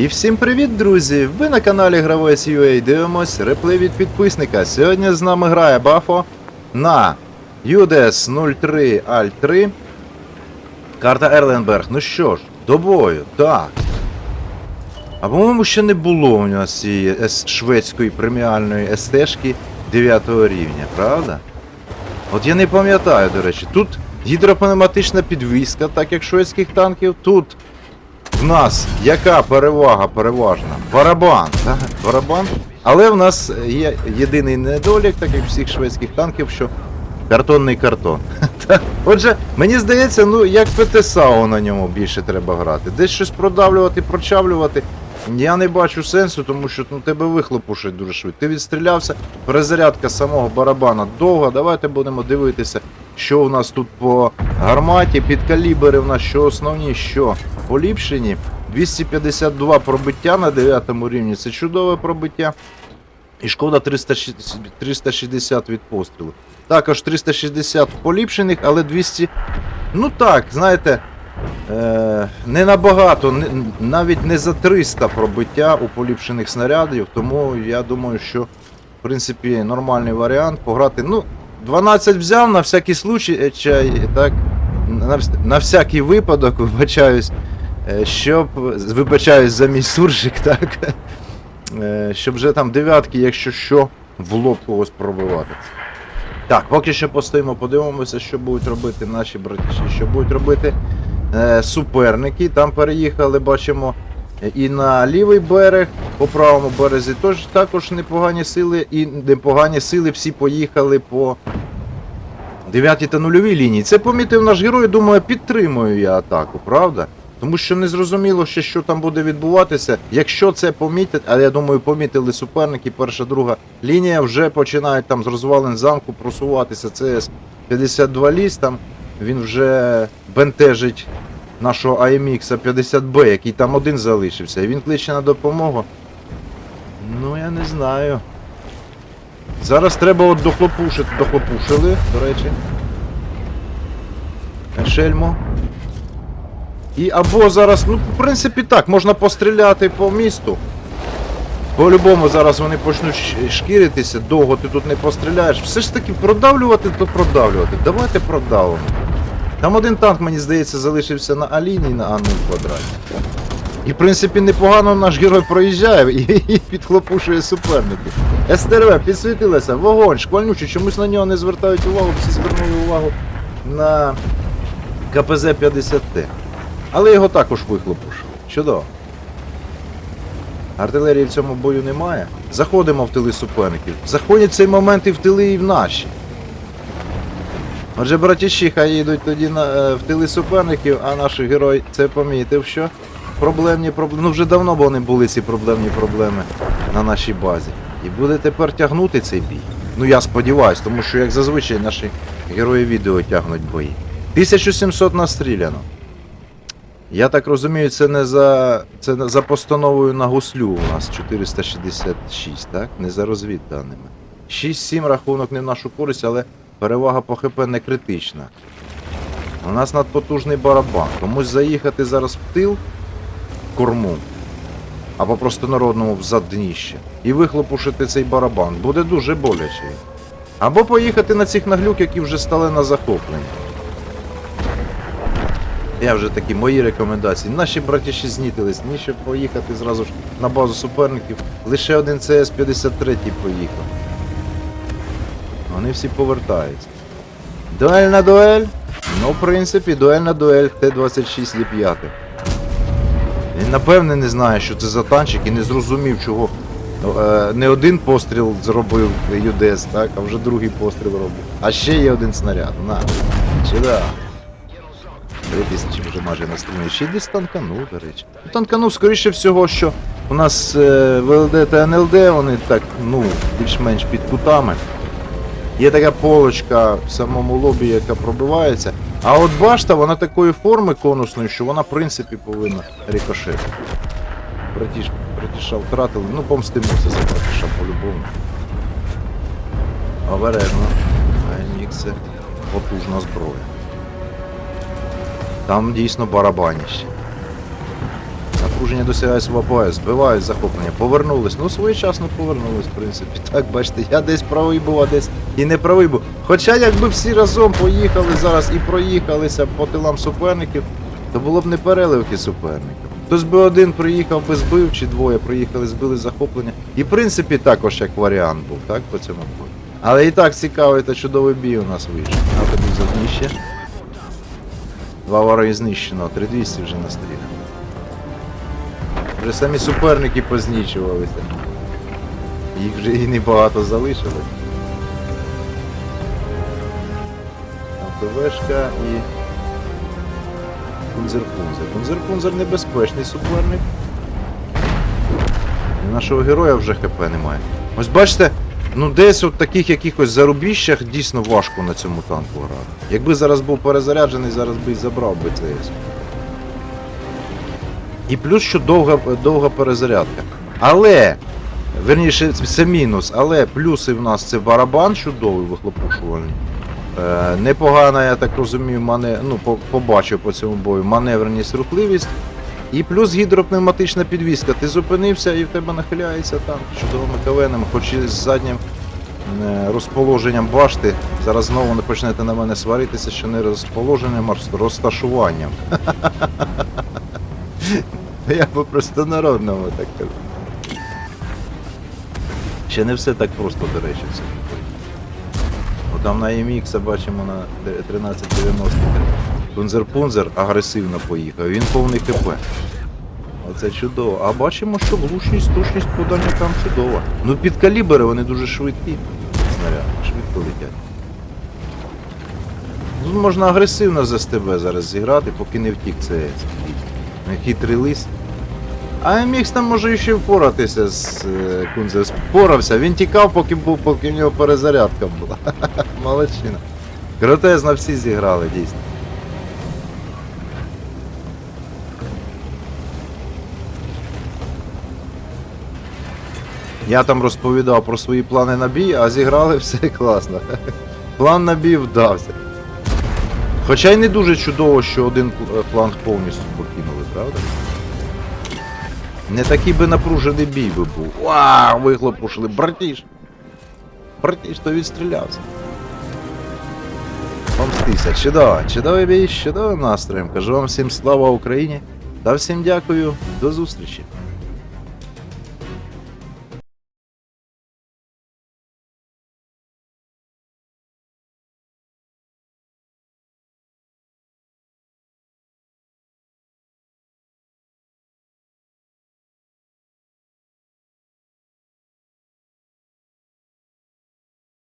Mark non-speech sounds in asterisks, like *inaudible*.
І всім привіт, друзі! Ви на каналі Гравець UA дивимось реплей від підписника. Сьогодні з нами грає Бафо на UDS 03 Alt 3. Карта Ерленберг. Ну що ж, до бою, так. А по-моєму, ще не було у нас цієї шведської преміальної СТ-шки 9 рівня, правда? От я не пам'ятаю, до речі, тут гідропневматична підвізка, так як шведських танків, тут в нас яка перевага переважна? Барабан. Так? Барабан. Але в нас є єдиний недолік, так як всіх шведських танків, що картонний картон. *laughs* Отже, мені здається, ну як ПТСАУ на ньому більше треба грати. Десь щось продавлювати, прочавлювати. Я не бачу сенсу, тому що ну, тебе вихлопушать дуже швидко. Ти відстрілявся, перезарядка самого барабана довга. Давайте будемо дивитися, що у нас тут по гарматі, під калібри в нас що основні, що поліпшені. 252 пробиття на 9 рівні. Це чудове пробиття. І шкода 360 360 від пострілу. Також 360 поліпшених, але 200. Ну так, знаєте, е, не набагато, не, навіть не за 300 пробиття у поліпшених снарядів. Тому я думаю, що в принципі нормальний варіант пограти. Ну, 12 взяв на всякий случай, е, так, на, на всякий випадок, вибачаюсь, е, щоб. Вибачаюсь за мій суржик, *laughs* так. Е, Щоб вже там дев'ятки, якщо що, в лоб когось пробивати. Так, поки що постоїмо, подивимося, що будуть робити наші братіші, що будуть робити е, суперники. Там переїхали, бачимо, і на лівий берег, по правому березі тож, також непогані сили, і непогані сили всі поїхали по 9 та нульовій лінії. Це помітив наш герой, думаю, підтримую я атаку, правда? Тому що не зрозуміло ще, що там буде відбуватися. Якщо це помітять, а я думаю, помітили суперники, перша, друга лінія вже починають там з розвалин замку просуватися. Це 52 ліс, там він вже бентежить нашого AMX 50B, який там один залишився. І він кличе на допомогу. Ну, я не знаю. Зараз треба от дохлопушити. Дохлопушили, до речі. Шельму. І або зараз, ну, в принципі, так, можна постріляти по місту. По-любому зараз вони почнуть шкіритися, довго ти тут не постріляєш. Все ж таки продавлювати, то продавлювати. Давайте продавимо. Там один танк, мені здається, залишився на А-лінії на А0 квадраті. І, в принципі, непогано наш герой проїжджає і, і підхлопушує суперників. СТРВ підсвітилася, вогонь, шквальнючий, чомусь на нього не звертають увагу, всі звернули увагу на КПЗ-50Т. Але його також вихлопушили. Чудово. Артилерії в цьому бою немає. Заходимо в тили суперників. Заходять цей момент і в тили, і в наші. Отже, братіші, хай їдуть тоді на, е, в тили суперників, а наш герой це помітив, що проблемні проблеми. Ну вже давно вони були ці проблемні проблеми на нашій базі. І буде тепер тягнути цей бій. Ну я сподіваюсь, тому що як зазвичай наші герої відео тягнуть бої. 1700 настріляно. Я так розумію, це не за це за постановою на гуслю у нас 466, так? Не за розвідданими. 6-7 рахунок не в нашу користь, але перевага по ХП не критична. У нас надпотужний барабан. Комусь заїхати зараз в тил в корму, або просто народному в задніще, і вихлопушити цей барабан буде дуже боляче. Або поїхати на цих наглюк, які вже стали на захоплення. Я вже такі мої рекомендації. Наші братіші знітились, ні щоб поїхати зразу ж на базу суперників. Лише один ЦС-53 поїхав. Вони всі повертаються. Дуель на дуель? Ну, в принципі, дуель на дуель Т-26 є 5. Він напевне не знає, що це за танчик і не зрозумів, чого е, не один постріл зробив ЮДС, так, а вже другий постріл робив. А ще є один снаряд. На. Сюди. 3000 вже майже настріляно. Ще десь танканув, до речі. Ну, Танканув, скоріше всього, що у нас е, ВЛД та НЛД, вони так, ну, більш-менш під кутами. Є така полочка в самому лобі, яка пробивається. А от башта, вона такої форми конусної, що вона, в принципі, повинна рикошити. Братіш, братіша втратили, ну помстимося за братіша по-любому. Обережно. Це потужна зброя. Там дійсно барабаніще. Напруження досягає свого збивають захоплення, повернулись. Ну, своєчасно повернулись, в принципі. Так, бачите, я десь правий був, а десь і не правий був. Хоча якби всі разом поїхали зараз і проїхалися по тилам суперників, то було б не переливки суперників. Хтось би один приїхав би збив, чи двоє приїхали, збили захоплення. І в принципі також як варіант був, так, по цьому бою. Але і так цікавий та чудовий бій у нас вийшов. А тобі за. Два вари знищено, 3200 вже настріляно. Вже самі суперники познічувалися. Їх вже і небагато залишилось. АПВшка і. Кунзер-Кунзер. Кунзер-Кунзер небезпечний суперник. У нашого героя вже ХП немає. Ось бачите, ну десь от таких якихось зарубіжчах дійсно важко на цьому танку грати. Якби зараз був перезаряджений, зараз би і забрав би ЦС. І плюс, що довга, довга перезарядка. Але, верніше, це мінус, але плюси в нас це барабан чудовий вихлопушувальний. Е, непогана, я так розумію, мане, ну, по- побачив по цьому бою маневреність, рухливість. І плюс гідропневматична підвізка. Ти зупинився і в тебе нахиляється танк чудовими кавенами, хоч і з заднім е, розположенням башти. Зараз знову не почнете на мене сваритися, що не розположенням, а розташуванням. *laughs* Я по простонародному так кажу. Ще не все так просто, до речі, все. О, там на MX бачимо на 1390 Пунзер-пунзер агресивно поїхав, він повний ХП. Оце чудово. А бачимо, що влучність, точність подання там чудова. Ну під калібри вони дуже швидкі. Снаряди, швидко летять. Тут можна агресивно за СТБ зараз зіграти, поки не втік це хитрий лис. А MX там може ще впоратися з е, Кунзе. Впорався, він тікав, поки був, поки в нього перезарядка була. *laughs* Молодчина. Крутезно всі зіграли, дійсно. Я там розповідав про свої плани на бій, а зіграли все *laughs* класно. План на бій вдався. Хоча й не дуже чудово, що один фланг повністю покинули, правда? Не такий би напружений бій би був. Вау, вихлопушили, братіш! Братіш, то відстрілявся. Помстися. Чудово, чудовий бій, чудовим настроєм. Кажу вам всім слава Україні та всім дякую, до зустрічі.